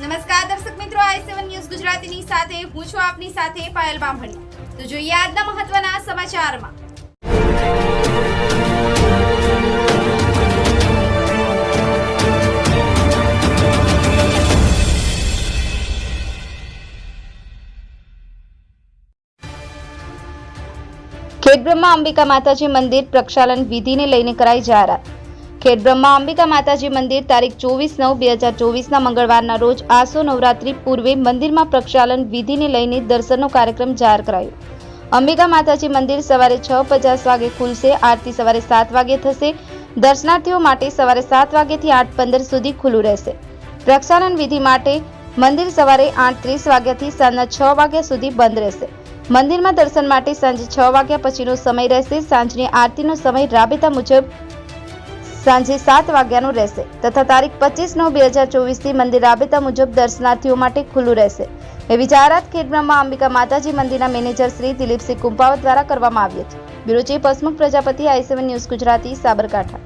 નમસ્કાર, દર્શક મિત્રો, આઈ સેવન ન્યૂઝ ગુજરાતીની સાથે, હું છું આપની સાથે પાયલ બામણી. તો જોઈએ આજના મહત્વના સમાચારમાં. ખેડબ્રહ્મા અંબિકા માતાજી મંદિર પ્રક્ષાલન વિધિને લઈને કરાઈ જાહેરાત. ખેડબ્રહ્મા અંબિકા માતાજી મંદિર તારીખ ચોવીસ નવ બે હજાર ચોવીસના મંગળવારના રોજ આસો નવરાત્રી પૂર્વે મંદિરમાં પ્રક્ષાલન વિધિને લઈને દર્શનનો કાર્યક્રમ જાહેર કરાયો. અંબિકા માતાજી મંદિર સવારે છ પચાસ વાગે ખુલશે, આરતી સવારે સાત વાગે થશે, દર્શનાર્થીઓ માટે સવારે સાત વાગ્યાથી આઠ પંદર સુધી ખુલ્લું રહેશે. પ્રક્ષાલન વિધિ માટે મંદિર સવારે આઠ ત્રીસ વાગ્યાથી સાંજના છ વાગ્યા સુધી બંધ રહેશે. મંદિરમાં દર્શન માટે સાંજે છ વાગ્યા પછીનો સમય રહેશે, સાંજની આરતીનો સમય રાબેતા મુજબ સાંજે સાત વાગ્યાનું રહેશે તથા તારીખ પચીસ નવ બે હજાર ચોવીસથી મંદિર રાબેતા મુજબ દર્શનાર્થીઓ માટે ખુલ્લું રહેશે. એવી જાહેરાત ખેડબ્રહ્મા અંબિકા માતાજી મંદિરના મેનેજર શ્રી દિલીપસિંહ કુંપાવત દ્વારા કરવામાં આવી હતી. Bureau chief Hasmukh Prajapati, I news Gujarati, Sabarkantha.